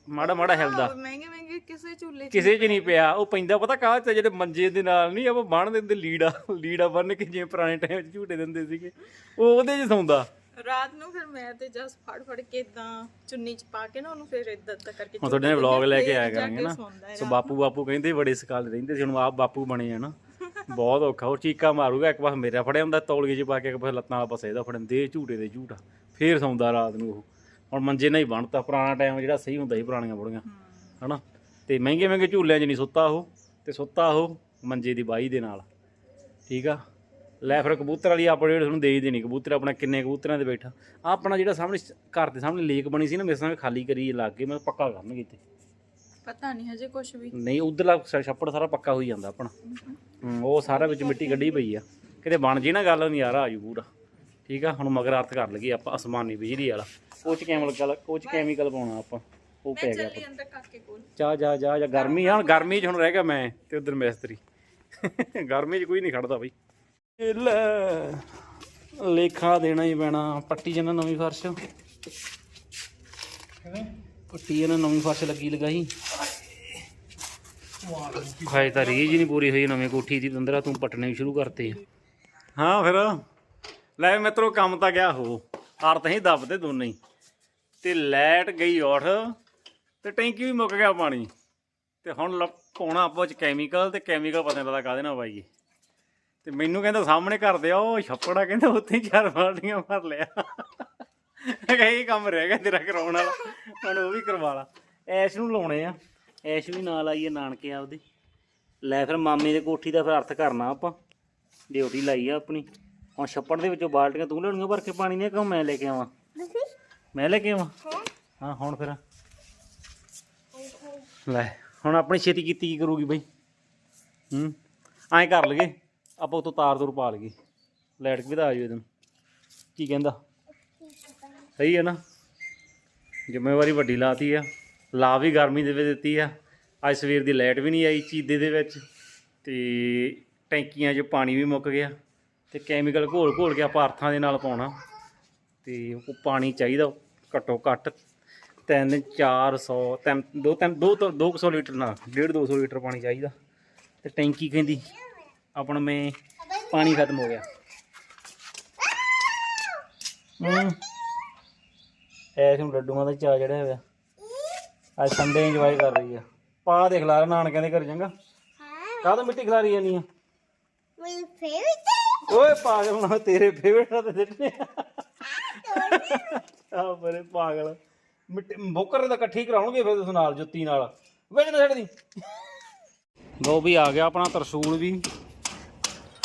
ਮਾੜਾ ਮਾੜਾ ਹਿਲਦਾ। ਮਹਿੰਗੇ ਮਹਿੰਗੇ ਕਿਸੇ ਝੂਲੇ 'ਚ ਕਿਸੇ 'ਚ ਨਹੀਂ ਪਿਆ। ਉਹ ਪੈਂਦਾ ਪਤਾ ਕਾਹ ਤੇ ਜਿਹੜੇ ਮੰਜੇ ਦੇ ਨਾਲ ਨਹੀਂ ਆਪਾਂ ਬੰਨ ਦਿੰਦੇ ਲੀੜਾ ਲੀੜਾ ਬੰਨ ਕੇ ਜਿਵੇਂ ਪੁਰਾਣੇ ਟਾਈਮ 'ਚ ਝੂਟੇ ਦਿੰਦੇ ਸੀਗੇ। ਉਹ ਉਹਦੇ 'ਚ ਸੌਂਦਾ। ਰਾਤ ਨੂੰ ਫਿਰ ਮੈਂ ਤੇ ਜਸ ਫੜ ਫੜ ਕੇ ਇਦਾਂ ਚੁੰਨੀ ਚ ਪਾ ਕੇ ਨਾ ਉਹਨੂੰ ਫਿਰ ਇਦਾਂ ਇਦਾਂ ਕਰਕੇ ਹੁਣ ਤੁਹਾਡੇ ਨਾਲ ਵਲੌਗ ਲੈ ਕੇ ਆਇਆ ਕਰਾਂਗੇ ਨਾ। ਸੋ ਬਾਪੂ ਬਾਪੂ ਕਹਿੰਦੇ ਬੜੇ ਸਕਾਲ ਰਹਿੰਦੇ ਸੀ ਹੁਣ ਆਪ ਬਾਪੂ ਬਣੇ ਆ ਨਾ। ਬਹੁਤ ਔਖਾ ਉਹ ਚੀਕਾ ਮਾਰੂਗਾ, ਇੱਕ ਪਾਸ ਮੇਰਾ ਫੜਿਆ ਹੁੰਦਾ, ਤੌਲੀਏ 'ਚ ਪਾ ਕੇ ਇੱਕ ਪਾਸ ਲੱਤਾਂ ਵਾਲਾ ਪਾਸੇ ਇਹਦਾ ਫੜਨ, ਦੇ ਝੂਟੇ ਦੇ ਝੂਟਾ, ਫੇਰ ਸੌਂਦਾ ਰਾਤ ਨੂੰ ਉਹ। ਹੁਣ ਮੰਜੇ ਨਾਲ ਹੀ ਬਣਤਾ, ਪੁਰਾਣਾ ਟਾਈਮ ਜਿਹੜਾ ਸਹੀ ਹੁੰਦਾ ਸੀ, ਪੁਰਾਣੀਆਂ ਬੁੜੀਆਂ, ਹਨਾ? ਤੇ ਮਹਿੰਗੇ ਮਹਿੰਗੇ ਝੂਲਿਆਂ 'ਚ ਨਹੀਂ ਸੁੱਤਾ ਉਹ, ਤੇ ਸੁੱਤਾ ਉਹ ਮੰਜੇ ਦੀ ਬਾਈ ਦੇ ਨਾਲ, ਠੀਕ ਆ? ਲੈ ਫਿਰ ਕਬੂਤਰ ਵਾਲੀ ਆਪਣੇ ਜਿਹੜੇ ਤੁਹਾਨੂੰ ਦੇ ਹੀ ਦੇਣੀ ਕਬੂਤਰ ਆਪਣਾ ਕਿੰਨੇ ਕਬੂਤਰਾਂ ਦੇ ਬੈਠਾ। ਆਪਣਾ ਜਿਹੜਾ ਸਾਹਮਣੇ ਘਰ ਦੇ ਸਾਹਮਣੇ ਲੇਕ ਬਣੀ ਸੀ ਨਾ, ਮੇਰੇ ਸਾਹਮਣੇ ਖਾਲੀ ਕਰੀ ਲੱਗ ਕੇ ਮੈਂ ਪੱਕਾ ਕਰਨ ਕੀਤੇ ਪਤਾ ਨਹੀਂ ਹਜੇ ਕੁਝ ਵੀ। ਨਹੀਂ ਉਧਰਲਾ ਛੱਪੜ ਸਾਰਾ ਪੱਕਾ ਹੋਈ ਜਾਂਦਾ ਆਪਣਾ। ਹੂੰ, ਉਹ ਸਾਰਾ ਵਿੱਚ ਮਿੱਟੀ ਕੱਢੀ ਪਈ ਆ। ਕਿਤੇ ਬਣ ਜੇ ਨਾ ਗੱਲ ਨਜ਼ਾਰਾ ਆ ਜੂ ਪੂਰਾ। ਠੀਕ ਆ ਹੁਣ ਮਗਰ ਅਰਥ ਕਰ ਲਈਏ ਆਪਾਂ ਅਸਮਾਨੀ ਬਿਜਲੀ ਵਾਲਾ। ਉਹ ਚ ਕੈਮੀਕਲ ਉਹ ਚ ਕੈਮੀਕਲ ਪਾਉਣਾ ਆਪਾਂ ਉਹ ਪੈ ਗਿਆ ਚੱਲੀ ਅੰਦਰ ਕਾਕੇ ਕੋਲ। ਜਾ ਜਾ ਜਾ ਜਾ ਗਰਮੀ ਆ ਹੁਣ ਗਰਮੀ 'ਚ ਹੁਣ ਰਹਿ ਗਿਆ ਮੈਂ ਤੇ ਉਧਰ ਮਿਸਤਰੀ। ਗਰਮੀ 'ਚ ਕੋਈ ਨਹੀਂ ਖੜਦਾ ਬਈ। ਇਹ ਲੈ ਲੇਖਾ ਦੇਣਾ ਹੀ ਪੈਣਾ ਪੱਟੀ ਜਨਾ ਨਵੀਂ ਫਰਸ਼। ਪੱਟੀ ਜਨਾ ਨਵੀਂ ਫਰਸ਼ ਲੱਗੀ ਲਗਾਈ। ਖਾਏ ਤਾਂ ਰੀਜ ਹੀ ਨਹੀਂ ਪੂਰੀ ਹੋਈ ਨਵੇਂ ਕੋਠੀ ਦੀ ਬੰਦਰਾ ਤੂੰ ਪਟਣੇ ਵੀ ਸ਼ੁਰੂ ਕਰਤੇ ਹਾਂ ਫਿਰ। ਲੈ ਮਿੱਤਰੋ ਕੰਮ ਤਾਂ ਗਿਆ ਹੋ। ਅਰਥ ਹੀ ਦੱਬਦੇ ਦੋਨੇ ਹੀ। ਤੇ ਲਾਈਟ ਗਈ ਉੱਠ ਤੇ ਟੈਂਕੀ ਵੀ ਮੁੱਕ ਗਿਆ ਪਾਣੀ। ਤੇ ਹੁਣ ਲ- ਪਾਉਣਾ ਆਪਾਂ ਚ ਕੈਮੀਕਲ ਤੇ ਕੈਮੀਕਲ ਪਤਾ ਨਹੀਂ ਲੱਗਦਾ ਕਾਹਦੇ ਨਾਲ ਪਾਈਏ ਤੇ ਮੈਨੂੰ ਕਹਿੰਦਾ ਸਾਹਮਣੇ ਘਰ ਦੇ ਆ ਉਹ ਛੱਪੜਾ ਕਹਿੰਦਾ ਉੱਥੇ ਹੀ ਚਾਰ ਬਾਲਟੀਆਂ ਭਰ ਲਿਆ। ਕਿਹਾ ਇਹ ਕੰਮ ਰਹਿ ਗਿਆ ਤੇਰਾ ਕਰਾਉਣ ਵਾਲਾ। ਹੁਣ ਉਹ ਵੀ ਕਰਵਾ ਲਾ। ਐਸ਼ ਨੂੰ ਲਾਉਣੇ ਆ। ਐਸ਼ ਵੀ ਨਾਲ ਆਈ ਹੈ ਨਾਨਕੇ ਆਪਦੇ। ਲੈ ਫਿਰ ਮਾਮੇ ਦੇ ਕੋਠੀ ਦਾ ਫਿਰ ਅਰਥ ਕਰਨਾ ਆਪਾਂ। ਡਿਊਟੀ ਲਾਈ ਆ ਆਪਣੀ। ਹੁਣ ਛੱਪੜ ਦੇ ਵਿੱਚੋਂ ਬਾਲਟੀਆਂ ਤੂੰ ਲੈਣੀਆਂ ਭਰ ਕੇ ਪਾਣੀ ਦੀਆਂ ਕਿਉਂ ਮੈਂ ਲੈ ਕੇ ਆਵਾਂ? ਮੈਂ ਲੈ ਕੇ ਆਵਾਂ? ਹਾਂ। ਹੁਣ ਫਿਰ। ਲੈ ਹੁਣ ਆਪਣੀ ਛੇਤੀ ਕੀਤੀ ਕੀ ਕਰੂਗੀ ਬਈ? ਹੂੰ? ਐਂ ਕਰ ਲਗੇ ਆਪਾਂ ਉਤੋਂ ਤਾਰ ਤੂਰ ਪਾ ਲਗੇ ਲਾਈਟ ਵੀ ਤਾਂ ਆ ਜਾਊ ਇਹਨੂੰ ਕੀ ਕਹਿੰਦਾ? ਸਹੀ ਹੈ ਨਾ। ਜ਼ਿੰਮੇਵਾਰੀ ਵੱਡੀ ਲਾਤੀ ਆ। ਲਾ ਵੀ ਗਰਮੀ ਦੇ ਵਿੱਚ ਦਿੱਤੀ ਆ। ਅੱਜ ਸਵੇਰ ਦੀ ਲਾਈਟ ਵੀ ਨਹੀਂ ਆਈ ਚੀਦੇ ਦੇ ਵਿੱਚ। ਤੇ ਟੈਂਕੀਆਂ 'ਚ ਪਾਣੀ ਵੀ ਮੁੱਕ ਗਿਆ। ਤੇ ਕੈਮੀਕਲ ਘੋਲ ਘੋਲ ਕੇ ਆਪਾਂ ਅਰਥਾਂ ਦੇ ਨਾਲ ਪਾਉਣਾ। ਤੇ ਉਹ ਪਾਣੀ ਚਾਹੀਦਾ ਘੱਟੋ ਘੱਟ 3 400 ਤਿੰਨ ਦੋ ਤਿੰਨ ਦੋ ਤੋਂ 200 ਲੀਟਰ ਨਾ 1.5 200 ਲੀਟਰ ਪਾਣੀ ਚਾਹੀਦਾ। ਤੇ ਟੈਂਕੀ ਕਹਿੰਦੀ ਆਪਣ ਮੇ ਪਾਣੀ ਖਤਮ ਹੋ ਗਿਆ। ਹੂੰ। ਐਸ ਨੂੰ ਲੱਡੂਆਂ ਦਾ ਚਾਹ ਚੜਿਆ ਹੋਇਆ। ਅੱਜ ਸੰਡੇ ਇੰਜੋਏ ਕਰ ਰਹੀ ਆ। ਪਾ ਦੇ ਖਲਾਰਾ ਨਾਨਕਿਆਂ ਦੇ ਘਰ ਜਾਂਗਾ ਕਾਹਦਾ ਮਿੱਟੀ ਖਲਾਰੀ ਜਾਨੀ ਆ? ਮੇਰੀ ਫੇਵਰਿਟ ਓਏ ਪਾਗਲ ਨਾ ਤੇਰੇ ਫੇਵਰਟ ਦਾ ਤੇ ਸਿੱਟਨੇ ਆ ਬਰੇ ਪਾਗਲ। ਮਿੱਟੀ ਬੋਕਰ ਦਾ ਇਕੱਠੀ ਕਰਾਉਣਗੇ ਫਿਰ ਤੁਸੀਂ ਨਾਲ ਜੁੱਤੀ ਨਾਲ। ਵਿੱਚ ਨਾ ਛੱਡਦੀ ਲੋ ਵੀ ਆ ਗਿਆ ਆਪਣਾ ਤਰਸੂਲ ਵੀ।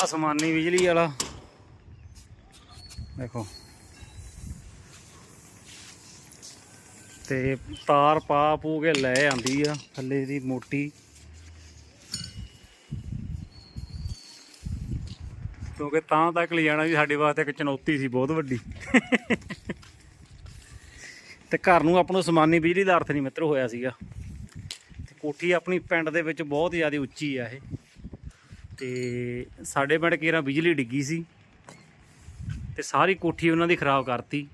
ਅਸਮਾਨੀ ਬਿਜਲੀ ਵਾਲਾ। ਦੇਖੋ। ਤੇ ਤਾਰ ਪਾ ਪੂ ਕੇ ਲੈ ਆਂਦੀ ਆ ਥੱਲੇ ਦੀ ਮੋਟੀ। ਕਿਉਂਕਿ ਤਾਂ ਤੱਕ ਲਿਜਾਣਾ ਵੀ ਸਾਡੇ ਵਾਸਤੇ ਇੱਕ ਚੁਣੌਤੀ ਸੀ, ਬਹੁਤ ਵੱਡੀ। ਤੇ ਘਰ ਨੂੰ ਆਪਾਂ ਸਮਾਨੀ ਬਿਜਲੀ ਦਾ ਅਰਥ ਨਹੀਂ ਮਿੱਤਰ ਹੋਇਆ ਸੀਗਾ। ਤੇ ਕੋਠੀ ਆਪਣੀ ਪਿੰਡ ਦੇ ਵਿੱਚ ਬਹੁਤ ਜ਼ਿਆਦਾ ਉੱਚੀ ਆ ਇਹ। ਤੇ ਸਾਡੇ ਪਿੰਡ ਕੇਰਾ ਬਿਜਲੀ ਡਿੱਗੀ ਸੀ। ਤੇ ਸਾਰੀ ਕੋਠੀ ਉਹਨਾਂ ਦੀ ਖਰਾਬ ਕਰਤੀ।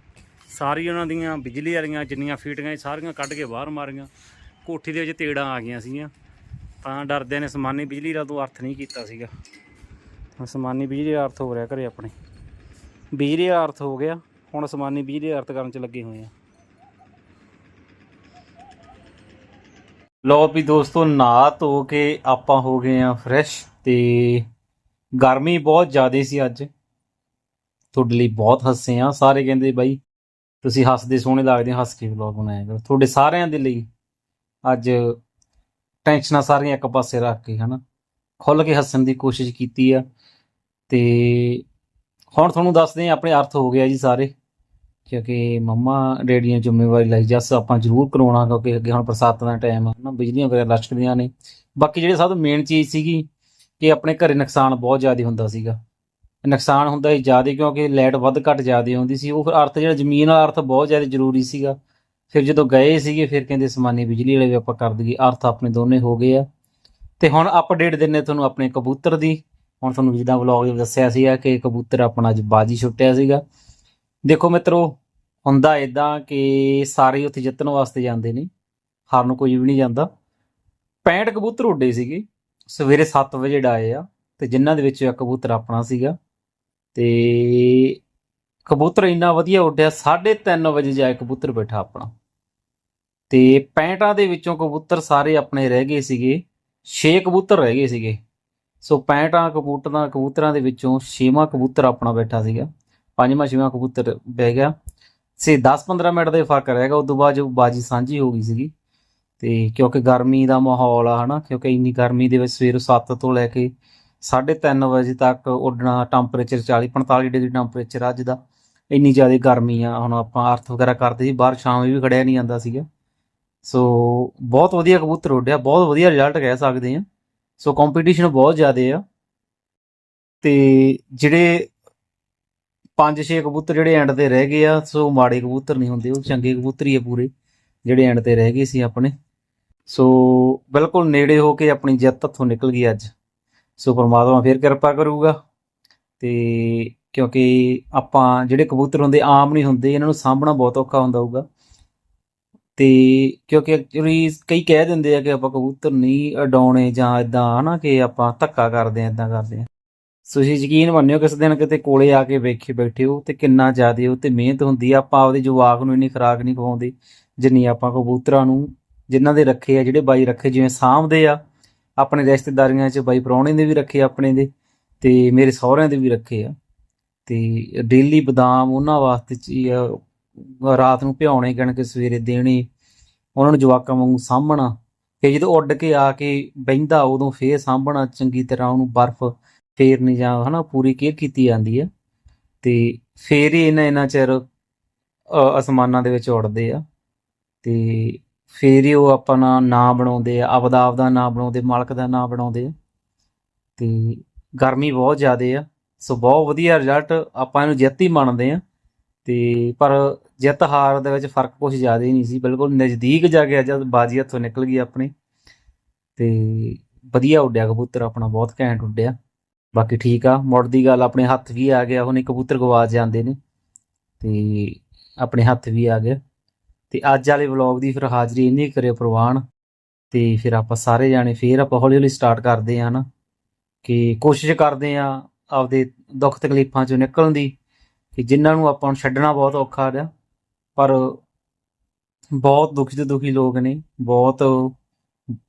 ਸਾਰੀ ਉਹਨਾਂ ਦੀਆਂ ਬਿਜਲੀ ਵਾਲੀਆਂ ਜਿੰਨੀਆਂ ਫੀਟੀਆਂ ਸਾਰੀਆਂ ਕੱਢ ਕੇ ਬਾਹਰ ਮਾਰੀਆਂ। ਕੋਠੀ ਦੇ ਵਿੱਚ ਤੇੜਾਂ ਆ ਗਈਆਂ ਸੀਗੀਆਂ। ਤਾਂ ਡਰਦਿਆਂ ਨੇ ਸਮਾਨੀ ਬਿਜਲੀ ਦਾ ਤੋਂ ਅਰਥ ਨਹੀਂ ਕੀਤਾ ਸੀਗਾ। ਅਸਮਾਨੀ ਬਿਜਲੀ ਦਾ ਅਰਥ ਹੋ ਰਿਹਾ ਘਰੇ ਆਪਣੇ। ਬਿਜਲੀ ਦਾ ਅਰਥ ਹੋ ਗਿਆ, ਹੁਣ ਅਸਮਾਨੀ ਬਿਜਲੀ ਦਾ ਅਰਥ ਕਰਨ ਚ ਲੱਗੇ ਹੋਏ ਆ। ਲੋ ਵੀ ਦੋਸਤੋ ਨਾ ਧੋ ਕੇ ਆਪਾਂ ਹੋ ਗਏ ਆ ਫਰੈਸ਼ ਤੇ ਗਰਮੀ ਬਹੁਤ ਜ਼ਿਆਦਾ ਸੀ ਅੱਜ। ਤੁਹਾਡੇ ਲਈ ਬਹੁਤ ਹੱਸੇ ਆ, ਸਾਰੇ ਕਹਿੰਦੇ ਬਾਈ ਤੁਸੀਂ ਹੱਸਦੇ ਸੋਹਣੇ ਲੱਗਦੇ ਹੋ, ਹੱਸ ਕੇ ਵਲੌਗ ਬਣਾਇਆ ਕਰੋ। ਤੁਹਾਡੇ ਸਾਰਿਆਂ ਦੇ ਲਈ ਅੱਜ ਟੈਨਸ਼ਨਾਂ ਸਾਰੀਆਂ ਇੱਕ ਪਾਸੇ ਰੱਖ ਕੇ ਹਨਾ। ਖੁੱਲ ਕੇ ਹੱਸਣ ਦੀ ਕੋਸ਼ਿਸ਼ ਕੀਤੀ ਆ। ਤੇ ਹੁਣ ਤੁਹਾਨੂੰ ਦੱਸਦੇ ਆ ਆਪਣੇ ਅਰਥ ਹੋ ਗਿਆ ਜੀ ਸਾਰੇ। ਕਿਉਂਕਿ ਮੰਮਾ ਡੈਡੀ ਜ਼ਿੰਮੇਵਾਰੀ ਲਈ ਜੱਸ ਆਪਾਂ ਜ਼ਰੂਰ ਕਰਾਉਣਾ ਕਿਉਂਕਿ ਅੱਗੇ ਹੁਣ ਬਰਸਾਤਾਂ ਦਾ ਟਾਈਮ ਆ ਨਾ ਬਿਜਲੀਆਂ ਵਗੈਰਾ ਲਸ਼ਕਦੀਆਂ ਨੇ। ਬਾਕੀ ਜਿਹੜੇ ਸਭ ਤੋਂ ਮੇਨ ਚੀਜ਼ ਸੀਗੀ ਕਿ ਆਪਣੇ ਘਰੇ ਨੁਕਸਾਨ ਬਹੁਤ ਜ਼ਿਆਦਾ ਹੁੰਦਾ ਸੀਗਾ। ਨੁਕਸਾਨ ਹੁੰਦਾ ਹੀ ਜ਼ਿਆਦਾ ਕਿਉਂਕਿ ਲਾਈਟ ਵੱਧ ਘੱਟ ਜ਼ਿਆਦਾ ਆਉਂਦੀ ਸੀ। ਉਹ ਫਿਰ ਅਰਥ ਜਿਹੜਾ ਜ਼ਮੀਨ ਵਾਲਾ ਅਰਥ ਬਹੁਤ ਜ਼ਿਆਦਾ ਜ਼ਰੂਰੀ ਸੀਗਾ। ਫਿਰ ਜਦੋਂ ਗਏ ਸੀਗੇ, ਫਿਰ ਕਹਿੰਦੇ ਸਮਾਨੀ ਬਿਜਲੀ ਵਾਲੇ ਵੀ ਆਪਾਂ ਕਰ ਦਈਏ। ਅਰਥ ਆਪਣੇ ਦੋਨੇ ਹੋ ਗਏ ਆ। ਤੇ ਹੁਣ ਅਪਡੇਟ ਦਿੰਨੇ ਤੁਹਾਨੂੰ ਆਪਣੇ ਕਬੂਤਰ ਦੀ। ਹੁਣ ਤੁਹਾਨੂੰ ਜਿੱਦਾਂ ਵਲੌਗ ਵਿੱਚ ਦੱਸਿਆ ਸੀਗਾ ਕਿ ਕਬੂਤਰ ਆਪਣਾ ਅੱਜ ਬਾਜੀ ਛੁੱਟਿਆ ਸੀਗਾ। ਦੇਖੋ ਮਿੱਤਰੋ, ਹੁੰਦਾ ਇਦਾਂ ਕਿ ਸਾਰੇ ਉੱਥੇ ਜਿੱਤਣ ਵਾਸਤੇ ਜਾਂਦੇ ਨੇ। ਹਾਰਨ ਕੋਈ ਵੀ ਨਹੀਂ ਜਾਂਦਾ। 65 ਕਬੂਤਰ ਉੱਡੇ ਸੀਗੇ। ਸਵੇਰੇ 7 ਵਜੇ ਡਾਏ ਆ ਤੇ ਜਿਨ੍ਹਾਂ ਦੇ ਵਿੱਚ ਇੱਕ ਕਬੂਤਰ ਆਪਣਾ ਸੀਗਾ। ਤੇ ਕਬੂਤਰ ਇੰਨਾ ਵਧੀਆ ਉੱਡਿਆ 3:30 ਵਜੇ ਜਾਏ ਕਬੂਤਰ ਬੈਠਾ ਆਪਣਾ। ਤੇ 65 ਦੇ ਵਿੱਚੋਂ ਕਬੂਤਰ ਸਾਰੇ ਆਪਣੇ ਰਹਿ ਗਏ ਸੀਗੇ 6 ਕਬੂਤਰ ਰਹਿ ਗਏ ਸੀਗੇ। ਸੋ 65 ਕਬੂਤਰਾਂ ਕਬੂਤਰਾਂ ਦੇ ਵਿੱਚੋਂ 6ਵਾਂ ਕਬੂਤਰ ਆਪਣਾ ਬੈਠਾ ਸੀਗਾ, ਪੰਜਵਾਂ, ਛੇਵਾਂ ਕਬੂਤਰ ਬਹਿ ਗਿਆ। ਸੇ 10-15 ਮਿੰਟ ਦੇ ਫ਼ਰਕ ਰਹਿ ਗਿਆ ਉਸ ਤੋਂ ਬਾਅਦ ਜੋ ਬਾਜੀ ਸਾਂਝੀ ਹੋ ਗਈ ਸੀਗੀ। ਤੇ ਕਿਉਂਕਿ ਗਰਮੀ ਦਾ ਮਾਹੌਲ ਆ, ਹਨਾ, ਕਿਉਂਕਿ ਇੰਨੀ ਗਰਮੀ ਦੇ ਵਿੱਚ ਸਵੇਰ 7 ਤੋਂ ਲੈ ਕੇ 3:30 ਵਜੇ ਤੱਕ ਉੱਡਣਾ ਟੈਂਪਰੇਚਰ 40-45 ਡਿਗਰੀ ਟੈਂਪਰੇਚਰ ਅੱਜ ਦਾ। ਇੰਨੀ ਜ਼ਿਆਦਾ ਗਰਮੀ ਆ, ਹੁਣ ਆਪਾਂ ਅਰਥ ਵਗੈਰਾ ਕਰਦੇ ਸੀ, ਬਾਹਰ ਸ਼ਾਮ ਵੀ ਖੜਿਆ ਨਹੀਂ ਜਾਂਦਾ ਸੀਗਾ। ਸੋ ਬਹੁਤ ਵਧੀਆ ਕਬੂਤਰ ਉੱਡਿਆ, ਬਹੁਤ ਵਧੀਆ ਰਿਜ਼ਲਟ ਕਹਿ ਸਕਦੇ ਆ ਸੋ ਕੰਪੀਟੀਸ਼ਨ ਬਹੁਤ ਜ਼ਿਆਦਾ ਆ। ਤੇ ਜਿਹੜੇ 5-6 ਕਬੂਤਰ ਜਿਹੜੇ ਐਂਡ ਤੇ ਰਹਿ ਗਏ ਆ ਸੋ ਮਾੜੇ ਕਬੂਤਰ ਨਹੀਂ ਹੁੰਦੇ, ਉਹ ਚੰਗੇ ਕਬੂਤਰ ਹੀ ਆ ਪੂਰੇ, ਜਿਹੜੇ ਐਂਡ ਤੇ ਰਹਿ ਗਏ ਸੀ ਆਪਣੇ। ਸੋ ਬਿਲਕੁਲ ਨੇੜੇ ਹੋ ਕੇ ਆਪਣੀ ਜਿੱਤ ਹੱਥੋਂ ਨਿਕਲ ਗਈ ਅੱਜ। ਸੋ ਪਰਮਾਤਮਾ ਫਿਰ ਕਿਰਪਾ ਕਰੂਗਾ। ਤੇ ਕਿਉਂਕਿ ਆਪਾਂ ਜਿਹੜੇ ਕਬੂਤਰ ਹੁੰਦੇ, ਆਮ ਨਹੀਂ ਹੁੰਦੇ, ਇਹਨਾਂ ਨੂੰ ਸਾਂਭਣਾ ਬਹੁਤ ਔਖਾ ਹੁੰਦਾ ਹੋਊਗਾ। ਤੇ ਕਿਉਂਕਿ ਐਕਚੁਅਲੀ ਕਈ ਕਹਿ ਦਿੰਦੇ ਆ ਕਿ ਆਪਾਂ ਕਬੂਤਰ ਨਹੀਂ ਅਡਾਉਣੇ ਜਾਂ ਇਦਾਂ ਹਨਾ, ਕਿ ਆਪਾਂ ਧੱਕਾ ਕਰਦੇ ਆ ਇਦਾਂ ਕਰਦੇ ਆ। ਤੁਸੀਂ ਯਕੀਨ ਮੰਨਿਓ ਕਿਸੇ ਦਿਨ ਕਿਤੇ ਕੋਲੇ ਆ ਕੇ ਵੇਖੇ ਬੈਠੇ ਹੋ ਤੇ ਕਿੰਨਾ ਜ਼ਿਆਦਾ ਉਹ ਤੇ ਮਿਹਨਤ ਹੁੰਦੀ ਆ, ਆਪਾਂ ਆਪਦੇ ਜਵਾਕ ਨੂੰ ਇੰਨੀ ਖੁਰਾਕ ਨਹੀਂ ਖਵਾਉਂਦੇ, ਜਿੰਨੀ ਆਪਾਂ ਕਬੂਤਰਾਂ ਨੂੰ, ਜਿਨ੍ਹਾਂ ਦੇ ਰੱਖੇ ਆ, ਜਿਹੜੇ ਬਾਈ ਰੱਖੇ, ਜਿਵੇਂ ਸਾਂਭਦੇ ਆ ਆਪਣੇ ਰਿਸ਼ਤੇਦਾਰੀਆਂ 'ਚ ਬਾਈ ਪ੍ਰਾਹੁਣੇ ਦੇ ਵੀ ਰੱਖੇ ਆਪਣੇ ਦੇ ਤੇ ਮੇਰੇ ਸਹੁਰਿਆਂ ਦੇ ਵੀ ਰੱਖੇ ਆ। ਤੇ ਡੇਲੀ ਬਦਾਮ ਉਹਨਾਂ ਵਾਸਤੇ ਰਾਤ ਨੂੰ ਭਿਉਣੇ ਗਣ ਕੇ ਸਵੇਰੇ ਦੇਣੇ। ਉਹਨਾਂ ਨੂੰ ਜਵਾਕਾਂ ਵਾਂਗੂ ਸਾਂਭਣਾ। ਤੇ ਜਦੋਂ ਉੱਡ ਕੇ ਆ ਕੇ ਬਹਿੰਦਾ, ਉਦੋਂ ਫੇਰ ਸਾਂਭਣਾ ਚੰਗੀ ਤਰ੍ਹਾਂ ਉਹਨੂੰ ਬਰਫ਼ ਫੇਰਨੀ ਜਾਂ ਹਨਾ ਪੂਰੀ ਕੇਅਰ ਕੀਤੀ ਜਾਂਦੀ ਆ। ਤੇ ਫੇਰ ਹੀ ਇਹਨਾਂ ਇਹਨਾਂ ਚਿਰ ਅਸਮਾਨਾਂ ਦੇ ਵਿੱਚ ਉੱਡਦੇ ਆ। ਤੇ ਫੇਰ ਹੀ ਉਹ ਆਪਣਾ ਨਾਂ ਬਣਾਉਂਦੇ ਆ, ਆਪਦਾ ਆਪਦਾ ਨਾਂ ਬਣਾਉਂਦੇ, ਮਾਲਕ ਦਾ ਨਾਂ ਬਣਾਉਂਦੇ ਆ। ਤੇ ਗਰਮੀ ਬਹੁਤ ਜ਼ਿਆਦੇ ਆ, ਸੋ ਬਹੁਤ ਵਧੀਆ ਰਿਜ਼ਲਟ ਆਪਾਂ ਇਹਨੂੰ ਜਿੱਤ ਹੀ ਮੰਨਦੇ ਆ। ਤੇ ਪਰ ਜਿੱਤ ਹਾਰ ਦੇ ਵਿੱਚ ਫ਼ਰਕ ਕੁਝ ਜ਼ਿਆਦਾ ਹੀ ਨਹੀਂ ਸੀ, ਬਿਲਕੁਲ ਨਜ਼ਦੀਕ ਜਾ ਕੇ ਜਦ ਬਾਜੀ ਹੱਥੋਂ ਨਿਕਲ ਗਈ ਆਪਣੇ। ਤੇ ਵਧੀਆ ਉੱਡਿਆ ਕਬੂਤਰ ਆਪਣਾ, ਬਹੁਤ ਘੈਂਟ ਉੱਡਿਆ। ਬਾਕੀ ਠੀਕ ਆ, ਮੁੜ ਦੀ ਗੱਲ ਆਪਣੇ ਹੱਥ ਵੀ ਆ ਗਿਆ ਉਹਨੇ ਕਬੂਤਰ ਗਵਾਚ ਜਾਂਦੇ ਨੇ। ਤੇ ਆਪਣੇ ਹੱਥ ਵੀ ਆ ਗਿਆ ਤੇ ਅੱਜ ਵਾਲੇ ਵਲੌਗ ਦੀ ਫਿਰ ਹਾਜ਼ਰੀ ਇੰਨੀ ਕਰਿਓ ਪ੍ਰਵਾਨ ਤੇ ਫਿਰ ਆਪਾਂ ਸਾਰੇ ਜਾਣੇ ਫੇਰ ਆਪਾਂ ਹੌਲੀ ਹੌਲੀ ਸਟਾਰਟ ਕਰਦੇ ਹਾਂ ਨਾ ਕਿ ਕੋਸ਼ਿਸ਼ ਕਰਦੇ ਆ ਆਪਦੇ ਦੁੱਖ ਤਕਲੀਫਾਂ ਚੋਂ ਨਿਕਲਣ ਦੀ ਕਿ ਜਿਨ੍ਹਾਂ ਨੂੰ ਆਪਾਂ ਨੂੰ ਛੱਡਣਾ ਬਹੁਤ ਔਖਾ ਆ। ਪਰ ਬਹੁਤ ਦੁਖੀ ਤੇ ਦੁਖੀ ਲੋਕ ਨੇ, ਬਹੁਤ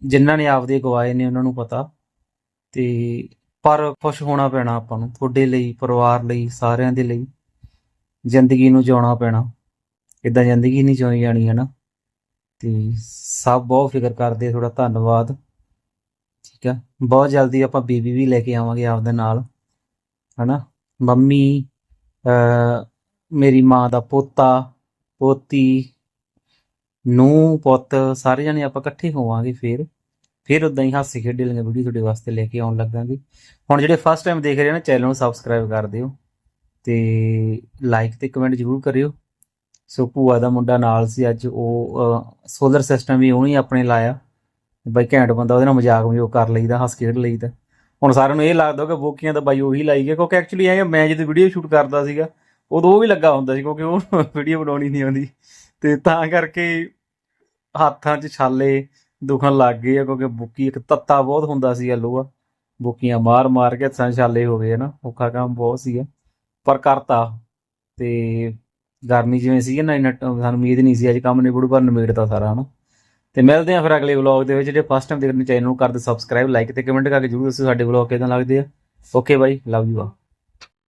ਜਿਨ੍ਹਾਂ ਨੇ ਆਪਦੇ ਗਵਾਏ ਨੇ ਉਹਨਾਂ ਨੂੰ ਪਤਾ ਤੇ ਪਰ ਖੁਸ਼ ਹੋਣਾ ਪੈਣਾ ਆਪਾਂ ਨੂੰ, ਤੁਹਾਡੇ ਲਈ, ਪਰਿਵਾਰ ਲਈ, ਸਾਰਿਆਂ ਦੇ ਲਈ ਜ਼ਿੰਦਗੀ ਨੂੰ ਜਿਉਣਾ ਪੈਣਾ। ਇਦਾਂ ਜ਼ਿੰਦਗੀ ਨਹੀਂ ਜਿਉਣੀ ਜਾਣੀ ਹੈ ਨਾ ਤੇ ਸਭ ਬਹੁਤ ਫਿਕਰ ਕਰਦੇ ਥੋੜਾ ਧੰਨਵਾਦ। ਠੀਕ ਆ? ਬਹੁਤ ਜਲਦੀ ਆਪਾਂ ਬੀਬੀ ਵੀ ਲੈ ਕੇ ਆਵਾਂਗੇ ਆਪਦੇ ਨਾਲ, ਹਨਾ? ਮੰਮੀ ਮੇਰੀ ਮਾਂ ਦਾ ਪੋਤਾ, ਪੋਤੀ ਨੂੰ ਪੁੱਤ, ਸਾਰੇ ਜਣੇ ਆਪਾਂ ਇਕੱਠੇ ਹੋਵਾਂਗੇ ਫੇਰ। ਫਿਰ ਉਦਾਂ ਹੀ ਹਾਸੇ ਖੇਡੀ ਲਾਂਗੇ ਵੀਡੀਓ ਤੁਹਾਡੇ ਵਾਸਤੇ ਲੈ ਕੇ ਆਉਣ ਲੱਗਾਂਗੇ। ਹੁਣ ਜਿਹੜੇ ਫਸਟ ਟਾਈਮ ਦੇਖ ਰਹੇ ਨੇ ਚੈਨਲ ਨੂੰ ਸਬਸਕ੍ਰਾਈਬ ਕਰ ਦਿਓ ਤੇ ਲਾਈਕ ਤੇ ਕਮੈਂਟ ਜ਼ਰੂਰ ਕਰਿਓ। ਸੋ ਭੂਆ ਦਾ ਮੁੰਡਾ ਨਾਲ ਸੀ, ਅੱਜ ਉਹ ਸੋਲਰ ਸਿਸਟਮ ਵੀ ਉਹਨੇ ਆਪਣੇ ਲਾਇਆ। ਬਾਈ ਘੈਂਟ ਬੰਦਾ, ਉਹਦੇ ਨਾਲ ਮਜ਼ਾਕ ਮਜ਼ੋਕ ਕਰ ਲਈਦਾ, ਹੱਸ ਖੇਡ ਲਈਦਾ। ਹੁਣ ਸਾਰਿਆਂ ਨੂੰ ਇਹ ਲੱਗਦਾ ਕਿ ਬੋਕੀਆਂ ਤਾਂ ਬਾਈ ਉਹੀ ਲਾਈ ਗਿਆ ਕਿਉਂਕਿ ਐਕਚੁਅਲੀ ਐ ਮੈਂ ਜਦੋਂ ਵੀਡੀਓ ਸ਼ੂਟ ਕਰਦਾ ਸੀਗਾ, ਉਦੋਂ ਉਹ ਵੀ ਲੱਗਾ ਹੁੰਦਾ ਸੀ, ਕਿਉਂਕਿ ਉਹ ਵੀਡੀਓ ਬਣਾਉਣੀ ਨਹੀਂ ਆਉਂਦੀ। ਤੇ ਤਾਂ ਕਰਕੇ ਹੱਥਾਂ 'ਚ ਛਾਲੇ ਦੁਖਣ ਲੱਗ ਗਏ ਆ, ਕਿਉਂਕਿ ਬੁੱਕੀ ਇੱਕ ਤੱਤਾ ਬਹੁਤ ਹੁੰਦਾ ਸੀ ਲੋਹਾ। ਬੁੱਕੀਆਂ ਮਾਰ ਮਾਰ ਕੇ ਹੱਥਾਂ 'ਚ ਛਾਲੇ ਹੋ ਗਏ ਨਾ, ਔਖਾ ਕੰਮ ਬਹੁਤ ਸੀਗਾ। ਪਰ ਕਰਤਾ। ਤੇ ਗਰਮੀ ਜਿਵੇਂ ਸੀ ਨਾ, ਇੰਨਾ ਸਾਨੂੰ ਉਮੀਦ ਨਹੀਂ ਸੀ, ਅੱਜ ਕੰਮ ਨਿਬੜੂ, ਪਰ ਨਿਬੇੜਤਾ ਸਾਰਾ, ਹਨਾ? ਤੇ ਮਿਲਦੇ ਆ ਫਿਰ ਅਗਲੇ ਵਲੌਗ ਦੇ ਵਿੱਚ, ਜਿਹੜੇ ਫਸਟ ਟਾਈਮ ਦੇਖਦੇ ਚੈਨਲ ਨੂੰ ਕਰ ਦਿਓ ਸਬਸਕ੍ਰਾਈਬ ਲਾਈਕ ਤੇ ਕਮੈਂਟ ਕਰਕੇ ਜਰੂਰ ਦੱਸੋ ਸਾਡੇ ਵਲੌਗ ਕਿਦਾਂ ਲੱਗਦੇ ਆ। ਓਕੇ ਬਾਈ ਲਵ ਯੂ ਆ